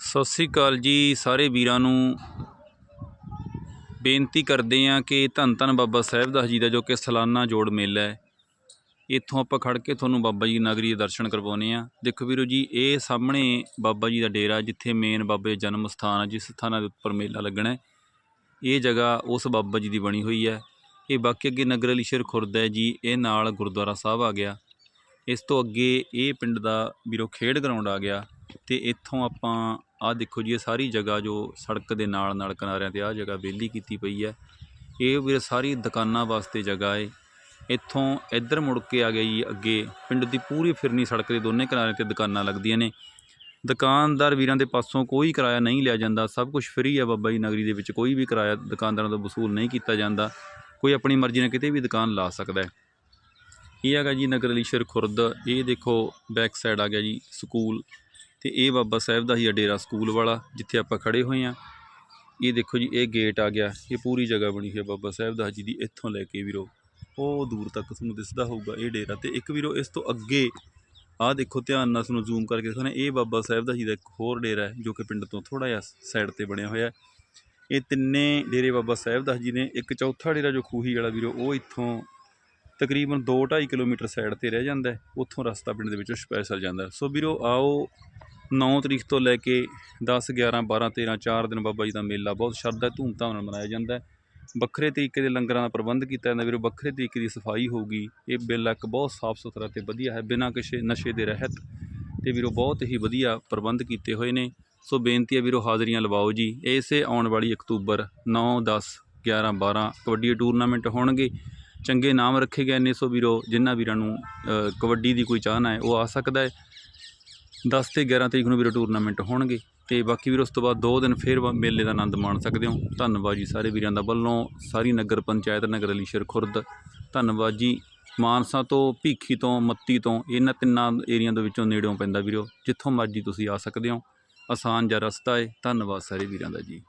ਸਤਿ ਸ੍ਰੀ ਅਕਾਲ ਜੀ ਸਾਰੇ ਵੀਰਾਂ ਨੂੰ। ਬੇਨਤੀ ਕਰਦੇ ਹਾਂ ਕਿ ਧੰਨ ਧੰਨ ਬਾਬਾ ਸਾਹਿਬ ਦਾਸ ਜੀ ਦਾ ਜੋ ਕਿ ਸਾਲਾਨਾ ਜੋੜ ਮੇਲਾ ਹੈ, ਇੱਥੋਂ ਆਪਾਂ ਖੜ ਕੇ ਤੁਹਾਨੂੰ ਬਾਬਾ ਜੀ ਨਗਰੀ ਦੇ ਦਰਸ਼ਨ ਕਰਵਾਉਂਦੇ ਆ ਦੇਖੋ ਵੀਰੋ ਜੀ, ਇਹ ਸਾਹਮਣੇ ਬਾਬਾ ਜੀ ਦਾ ਡੇਰਾ ਜਿੱਥੇ ਮੇਨ ਬਾਬੇ ਦਾ ਜਨਮ ਸਥਾਨ ਹੈ, ਜਿਸ ਸਥਾਨਾਂ ਦੇ ਉੱਪਰ ਮੇਲਾ ਲੱਗਣਾ ਹੈ। ਇਹ ਜਗ੍ਹਾ ਉਸ ਬਾਬਾ ਜੀ ਦੀ ਬਣੀ ਹੋਈ ਹੈ। ਇਹ ਬਾਕੀ ਅੱਗੇ ਨਗਰ ਅਲੀਸ਼ਰ ਖੁਰਦ ਹੈ ਜੀ, ਇਹ ਨਾਲ ਗੁਰਦੁਆਰਾ ਸਾਹਿਬ ਆ ਗਿਆ। ਇਸ ਤੋਂ ਅੱਗੇ ਇਹ ਪਿੰਡ ਦਾ ਵੀਰੋ ਖੇਡ ਗਰਾਊਂਡ ਆ ਗਿਆ। ਤੇ ਇੱਥੋਂ ਆਪਾਂ ਆਹ ਦੇਖੋ ਜੀ, ਇਹ ਸਾਰੀ ਜਗ੍ਹਾ ਜੋ ਸੜਕ ਦੇ ਨਾਲ ਨਾਲ ਕਿਨਾਰਿਆਂ ਤੇ ਆਹ ਜਗ੍ਹਾ ਵਿਹਲੀ ਕੀਤੀ ਪਈ ਹੈ। ਇਹ ਵੀਰ ਸਾਰੀ ਦੁਕਾਨਾਂ ਵਾਸਤੇ ਜਗ੍ਹਾ ਹੈ ਇੱਥੋਂ ਇੱਧਰ ਮੁੜ ਕੇ ਆ ਗਿਆ ਜੀ ਅੱਗੇ, ਪਿੰਡ ਦੀ ਪੂਰੀ ਫਿਰਨੀ ਸੜਕ ਦੇ ਦੋਨੇ ਕਿਨਾਰਿਆਂ ਤੇ ਦੁਕਾਨਾਂ ਲੱਗਦੀਆਂ ਨੇ। ਦੁਕਾਨਦਾਰ ਵੀਰਾਂ ਦੇ ਪਾਸੋਂ ਕੋਈ ਕਿਰਾਇਆ ਨਹੀਂ ਲਿਆ ਜਾਂਦਾ, ਸਭ ਕੁਝ ਫ੍ਰੀ ਹੈ ਬਾਬਾ ਜੀ ਨਗਰੀ ਦੇ ਵਿੱਚ, ਕੋਈ ਵੀ ਕਿਰਾਇਆ ਦੁਕਾਨਦਾਰਾਂ ਤੋਂ ਵਸੂਲ ਨਹੀਂ ਕੀਤਾ ਜਾਂਦਾ। ਕੋਈ ਆਪਣੀ ਮਰਜ਼ੀ ਨਾਲ ਕਿਤੇ ਵੀ ਦੁਕਾਨ ਲਾ ਸਕਦਾ ਹੈ। ਇਹ ਹੈਗਾ ਜੀ ਨਗਰ ਅਲੀਸ਼ਰ ਖੁਰਦ, ਇਹ ਦੇਖੋ ਬੈਕ ਸਾਈਡ ਆ ਗਿਆ ਜੀ ਸਕੂਲ। ਤੇ ਇਹ ਬਾਬਾ ਸਾਹਿਬ ਦਾ ਹੀ ਆ ਡੇਰਾ ਸਕੂਲ ਵਾਲਾ, ਜਿੱਥੇ ਆਪਾਂ ਖੜੇ ਹੋਏ ਆ। ਇਹ ਦੇਖੋ ਜੀ, ਇਹ ਗੇਟ ਆ ਗਿਆ। ਇਹ ਪੂਰੀ ਜਗ੍ਹਾ ਬਣੀ ਹੋਈ ਹੈ ਬਾਬਾ ਸਾਹਿਬ ਦਾ ਜੀ ਦੀ ਇੱਥੋਂ ਲੈ ਕੇ ਵੀਰੋ ਉਹ ਦੂਰ ਤੱਕ ਤੁਹਾਨੂੰ ਦਿਸਦਾ ਹੋਊਗਾ ਇਹ ਡੇਰਾ। ਤੇ ਇੱਕ ਵੀਰੋ, ਇਸ ਤੋਂ ਅੱਗੇ ਆਹ ਦੇਖੋ ਧਿਆਨ ਨਾਲ ਤੁਹਾਨੂੰ ਜ਼ੂਮ ਕਰਕੇ ਦਿਖਾਉਣਾ ਇਹ ਬਾਬਾ ਸਾਹਿਬ ਦਾ ਜੀ ਦਾ ਇੱਕ ਹੋਰ ਡੇਰਾ ਹੈ, ਜੋ ਕਿ ਪਿੰਡ ਤੋਂ ਥੋੜਾ ਜਿਹਾ ਸਾਈਡ ਤੇ ਬਣਿਆ ਹੋਇਆ ਇਹ ਤਿੰਨੇ ਡੇਰੇ ਬਾਬਾ ਸਾਹਿਬ ਦਾ ਜੀ ਨੇ ਇੱਕ ਚੌਥਾ ਡੇਰਾ ਜੋ ਖੂਹੀ ਵਾਲਾ ਵੀਰੋ, ਉਹ ਇੱਥੋਂ ਤਕਰੀਬਨ 2-2.5 ਕਿਲੋਮੀਟਰ ਸਾਈਡ ਤੇ ਰਹਿ ਜਾਂਦਾ ਉੱਥੋਂ ਰਸਤਾ ਪਿੰਡ ਦੇ ਵਿੱਚੋਂ ਸਪੈਸ਼ਲ ਜਾਂਦਾ ਸੋ ਵੀਰੋ, ਆਓ 9 ਤਰੀਕ ਤੋਂ ਲੈ ਕੇ 10 11 12 13 4 ਦਿਨ ਬਾਬਾ ਜੀ ਦਾ ਮੇਲਾ ਬਹੁਤ ਸ਼ਰਧਾ ਧੂਮਧਾਮ ਨਾਲ ਮਨਾਇਆ ਜਾਂਦਾ ਹੈ। ਵੱਖਰੇ ਤਰੀਕੇ ਦੇ ਲੰਗਰਾਂ ਦਾ ਪ੍ਰਬੰਧ ਕੀਤਾ ਜਾਂਦਾ ਵੀਰੋ, ਵੱਖਰੇ ਤਰੀਕੇ ਦੀ ਸਫ਼ਾਈ ਹੋਊਗੀ, ਇਹ ਮੇਲਾ ਇੱਕ ਬਹੁਤ ਸਾਫ਼ ਸੁਥਰਾ ਤੇ ਵਧੀਆ ਹੈ, ਬਿਨਾਂ ਕਿਸੇ ਨਸ਼ੇ ਦੇ ਰਹਿਤ ਤੇ ਵੀਰੋ, ਬਹੁਤ ਹੀ ਵਧੀਆ ਪ੍ਰਬੰਧ ਕੀਤੇ ਹੋਏ ਨੇ। ਸੋ ਬੇਨਤੀ ਹੈ ਵੀਰੋ, ਹਾਜ਼ਰੀਆਂ ਲਵਾਓ ਜੀ। ਇਸੇ ਆਉਣ ਵਾਲੀ ਅਕਤੂਬਰ 9 10 11 12 ਕਬੱਡੀ ਟੂਰਨਾਮੈਂਟ ਹੋਣਗੇ। ਚੰਗੇ ਨਾਮ ਰੱਖੇ ਗਏ ਨੇ, ਸੋ ਵੀਰੋ, ਜਿਨ੍ਹਾਂ ਵੀਰਾਂ ਨੂੰ ਕਬੱਡੀ ਦੀ ਕੋਈ ਚਾਹਨਾ ਹੈ, ਉਹ ਆ ਸਕਦਾ ਹੈ। 10 ਤੇ 11 ਤਰੀਕ ਨੂੰ ਵੀਰੋ ਟੂਰਨਾਮੈਂਟ ਹੋਣਗੇ ਤੇ ਬਾਕੀ ਵੀਰ ਉਸ ਤੋਂ ਬਾਅਦ 2 ਦਿਨ ਫੇਰ ਮੇਲੇ ਦਾ ਆਨੰਦ ਮਾਣ ਸਕਦੇ ਹੋ। ਧੰਨਵਾਦ ਜੀ ਸਾਰੇ ਵੀਰਾਂ ਦਾ ਵੱਲੋਂ। ਸਾਰੀ ਨਗਰ ਪੰਚਾਇਤ, ਨਗਰ ਅਲੀਸ਼ਰ ਖੁਰਦ, ਧੰਨਵਾਦ ਜੀ। ਮਾਨਸਾ ਤੋਂ, ਭੀਖੀ ਤੋਂ, ਮੱਤੀ ਤੋਂ, ਇਹਨਾਂ ਤਿੰਨਾਂ ਏਰੀਆ ਦੇ ਵਿੱਚੋਂ ਨੇੜਿਓਂ ਪੈਂਦਾ ਵੀਰੋ। ਜਿੱਥੋਂ ਮਰਜ਼ੀ ਤੁਸੀਂ ਆ ਸਕਦੇ ਹੋ। ਆਸਾਨ ਜਿਹਾ ਰਸਤਾ ਹੈ। ਧੰਨਵਾਦ ਸਾਰੇ ਵੀਰਾਂ ਦਾ ਜੀ।